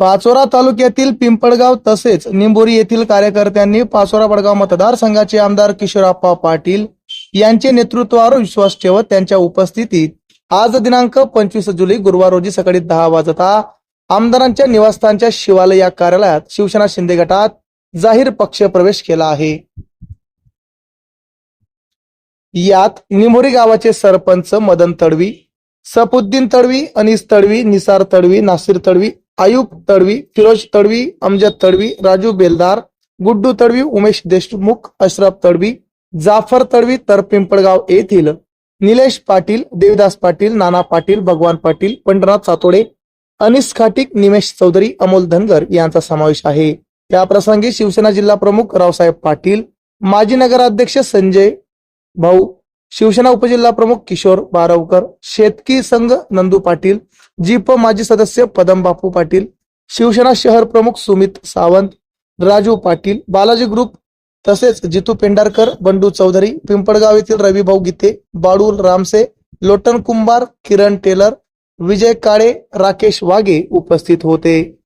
पाचोरा तालुक्यातील पिंपळगाव तसेच निंबोरी येथील कार्यकर्त्यांनी पाचोरा वडगाव मतदारसंघाचे आमदार किशोरप्पा पाटील यांचे नेतृत्वावर विश्वास ठेवत त्यांच्या उपस्थितीत आज दिनांक पंचवीस जुलै गुरुवार रोजी सकाळी दहा वाजता आमदारांच्या निवासस्थानच्या शिवालय या कार्यालयात शिवसेना शिंदे गटात जाहीर पक्ष प्रवेश केला आहे. यात निमोरी गावाचे सरपंच मदन तडवी सपुद्दीन तडवी अनिस तडवी निसार तडवी नासिर तडवी आयुब तडवी फिरोज तडवी अमजद तडवी राजू बेलदार गुड्डू तडवी उमेश देशमुख अशरफ तडवी जाफर तडवी तर पिंपळगाव येथील निलेश पाटील देवदास पाटील नाना पाटील भगवान पाटील पंढरनाथ सातोडे अनिस खाटिक निमेश चौधरी अमोल धनगर यांचा समावेश आहे. या प्रसंगी शिवसेना जिल्हा प्रमुख रावसाहेब पाटील माजी नगराध्यक्ष संजय भाऊ शिवसेना उपजिल्हा प्रमुख किशोर बारवकर शेतकी संघ नंदू पाटील जीप माजी सदस्य पदम बापू पाटील शिवसेना शहर प्रमुख सुमित सावंत राजू पाटील बालाजी ग्रुप तसेच जितू पेंढारकर बंडू चौधरी पिंपळगाव येथील रविभाऊ गीते बाळू रामसे लोटन कुंभार किरण टेलर विजय काळे राकेश वागे उपस्थित होते.